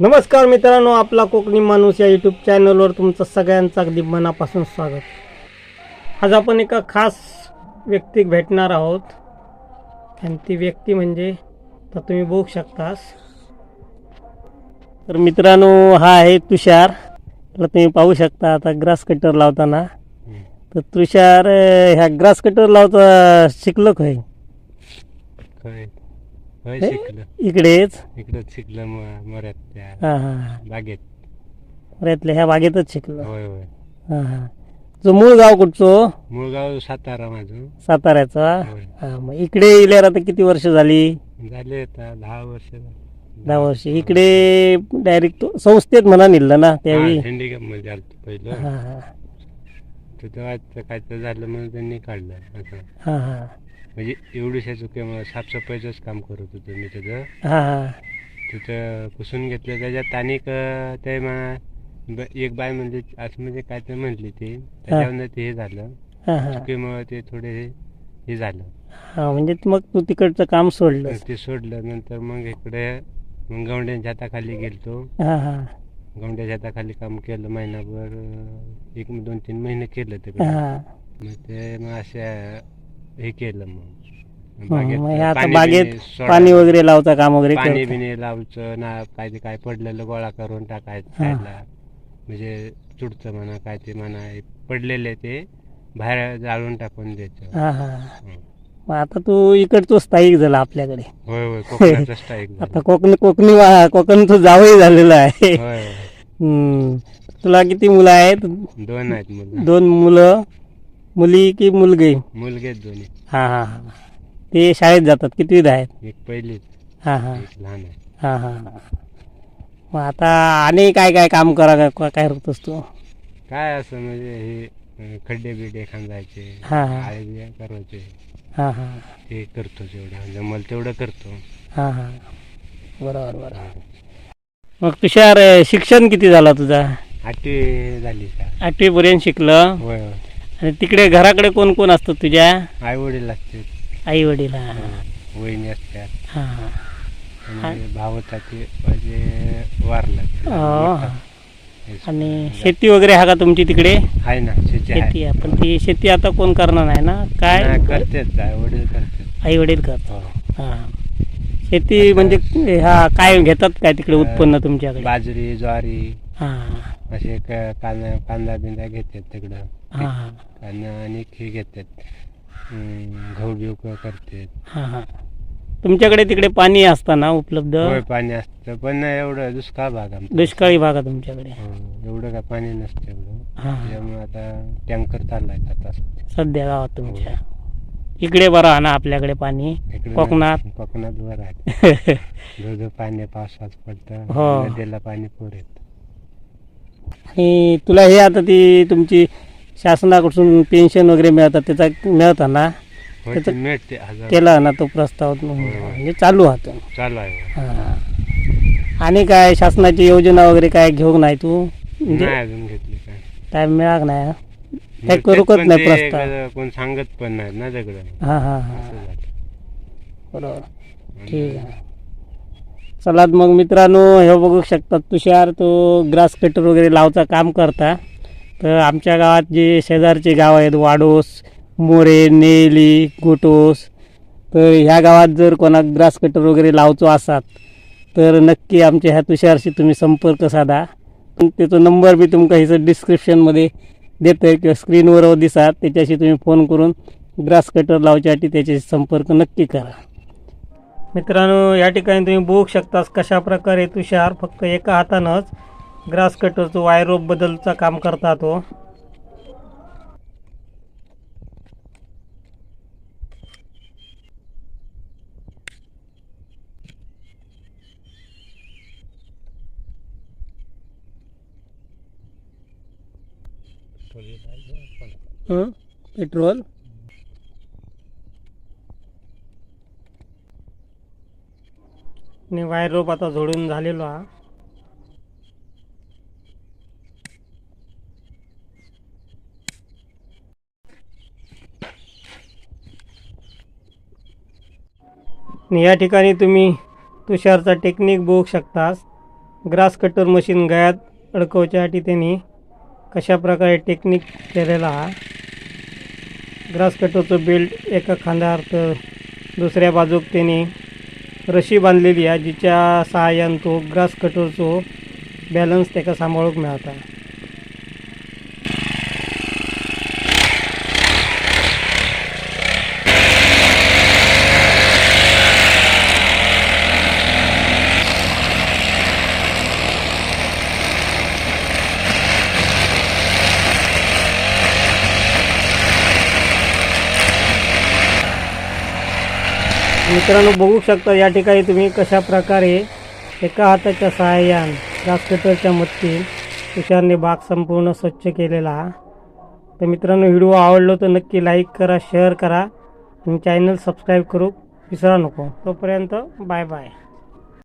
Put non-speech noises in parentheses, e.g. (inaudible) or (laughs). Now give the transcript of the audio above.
नमस्कार मित्रांनो आपला कोकणी माणूस या यूट्यूब चॅनलवर तुमचं सगळ्यांचं अगदी मनापासून स्वागत. आज आपण एका खास व्यक्तीक भेटणार आहोत. आणि ती व्यक्ती म्हणजे तर तुम्ही बघू शकतास. तर मित्रांनो हा आहे तुषार. तर तुम्ही पाहू शकता आता ग्रास कटर लावताना. तर तुषार ह्या ग्रास कटर लावता शिकलो काय? हे? शिकलं. इकडेच? इकडंच शिकलं म- मऱ्यात त्या हां हां. बागेत. बऱ्यातल्या ह्या बागेतच शिकलो. होय होय. हां हां. जो मूळ गाव कुठचं? मुळगाव सातारा माझं. साताऱ्याचा? होय. हा मग इकडे इल्यावर आता किती वर्ष झाली? झाले आता दहा वर्ष झाली. दहा वर्ष. इकडे डायरेक्ट संस्थेत म्हणा निघलं ना त्यावेळी. हँडिकॅपमध्ये आलतो पहिलं. हा हा. तर तेव्हा काय तर झालं म्हणून त्यांनी काढलं असं. हा हा. म्हणजे एवढीशा चुकीमुळे साफसफाईचंच काम करत होतो मी तिथं. हा हा. तिथं पुसून घेतलं त्याच्यात आणि ते ब- एक बाय म्हणजे असं म्हणजे काय तर म्हटली ती. त्याच्यावर ते हे झालं. हा हा. चुकीमुळे ते थोडे हे- हे झालं. हा म्हणजे मग तू तिकडचं काम सोडलं. मग ते सोडलं. नंतर मग इकडे मग गवंड्यांच्या हाताखाली गेलतो. हा हा. गवंड्याच्या हाताखाली काम केलं महिनाभर अं, एक दोन तीन महिने केलं तिकडे. हा. मग ते मग असे हे केलं मग. मग हे आता पाणी बागेत बिणी सोडायचं. पाणी वगैरे लावता काम वगैरे पाणी करता. बिणी लावायचं ना काय ते काय पडलेलं गोळा करून टाकायचं हा. म्हणजे चुडचं म्हणा काय ते म्हणा हे पडलेले ते बाहेर जाळून टाकून द्यायचं. हा हा. हं. मग आता तू इकडचं स्थायिक झाला आपल्याकडे. होय होय कोकणाचं आता कोकणी कोकणी वा- कोकणचं जावई झालेलं आहे. होय होय. हम्म. तुला किती मुलं आहेत? दोन आहेत मुलं. दोन मुलं. मुली की मुलगी? मुलगे आहेत दोन्ही. हा हा हा. ते शाळेत जातात कितवीत आहेत? एक पहिलीत. हा हा. एक लहान आहे. हा हा. हा. मग आता आणि काय काय काम करा काय काय करतोस तू? काय असं म्हणजे हे अं, खड्डे बिड्डे खांदायचे हा, हा. आळे करायचे. हा हा. ते करतो तेवढं जमल तेवढं करतो. हा हा. बरोबर बरोबर. मग तुषार अं, शिक्षण किती झालं तुझा? आठवी झाली का आठवीपर्यंत शिकलं. होय होय. आणि तिकडे घराकडे कोण कोण असतं तुझ्या? आई वडील असते आई वडील हा. वहिनी असतात. हा हा. आणि ते म्हणजे वारला. हो. आणि शेती वगैरे हा का तुमची तिकडे? आहे ना शेती आहे. शेती आहे पण ती शेती आता कोण करणार नाही ना? काय? नाही, करतेच. आई वडील करतात आई वडील करतात. हो. हा. शेती म्हणजे ह्या काय घेतात काय तिकडे उत्पन्न तुमच्याकडे? बाजरी ज्वारी हा. असे क- कांदा कांदा बिंदा घेतात तिकडं. हा हा. आणि हे घेतात. बिव करतात. हा हा. तुमच्याकडे तिकडे पाणी असतं ना उपलब्ध? होय पाणी असतं. पण नाही एवढं दुष्काळ भाग आमचा. दुष्काळी भाग आहे तुमच्याकडे. हो, एवढं काय पाणी नसतं एवढं. हा हा. त्यामुळे आता टँकर चाललाय आता सध्या गावात तुमच्या. इकडे बरं आहे ना आपल्याकडे पाणी? इकडे कोकणात? कोकणात वर आहे. (laughs) धुधू पाणी पावसात पडतं. हो. नदीला पाणी पूर येत आणि तुला हे आता ती तुमची शासनाकडून पेन्शन वगैरे मिळतात त्याचा मिळतं ना होय, त्याचं- ते मिळते हजार. केला ना तो प्रस्ताव. म्हणजे चालू होतं. चालू आहे. हा. आणि काय शासनाची योजना वगैरे काय घेऊन नाही तू? म्हणजे नाही अजून घेतली काय. काय मिळाग नाही काय मिळतात करूकच पण नाही ते प्रस्ताव. कोण सांगत पण नाही ना दगड. हा हा हा. असं झालं. बरोबर. ठीक आहे. चला मग मित्रांनो हे बघू शकतात तुषार तो ग्रास कटर वगैरे लावचा काम करता. तर आमच्या गावात जे शेजारचे गाव आहेत वाडोस मोरे नेली गोटोस तर ह्या गावात जर कोणा ग्रास कटर वगैरे लावचो असात तर नक्की आमच्या ह्या तुषारशी तुम्ही संपर्क साधा. त्याचा नंबर बी तुमका हिचं डिस्क्रिप्शनमध्ये देतो आहे किंवा स्क्रीनवर दिसात त्याच्याशी तुम्ही फोन करून ग्रास कटर लावच्यासाठी त्याच्याशी संपर्क नक्की करा. मित्रांनो या ठिकाणी तुम्ही बघू शकतास कशा प्रकारे तुषार फक्त एका हातानंच ग्रास कटरचं वायरोप बदलचं काम करता तो हो. पेट्रोल? आणि वायरोप आता जोडून झालेलो हा. आणि या ठिकाणी तुम्ही तुषारचा टेक्निक बघू शकतास. ग्रास कटर मशीन गळ्यात अडकवच्यासाठी त्यांनी कशा प्रकारे टेक्निक केलेला हा. ग्रास कटरचं बेल्ट एका खांद्यावर तर दुसऱ्या बाजूक त्यांनी रशी बांधलेली आहे जिच्या सहाय्यान तो ग्रास कटरचो बॅलन्स त्याका सांभाळूक मेळटा मित्रांनो बघू शकता या ठिकाणी तुम्ही कशा प्रकारे एका हाताच्या सहाय्यान ग्रासकटरच्या मदतीत तुषारने बाग संपूर्ण स्वच्छ केलेला तर मित्रांनो व्हिडिओ आवडलो तर नक्की लाईक करा शेअर करा आणि चॅनल सबस्क्राईब करू विसरा नको. तोपर्यंत बाय बाय.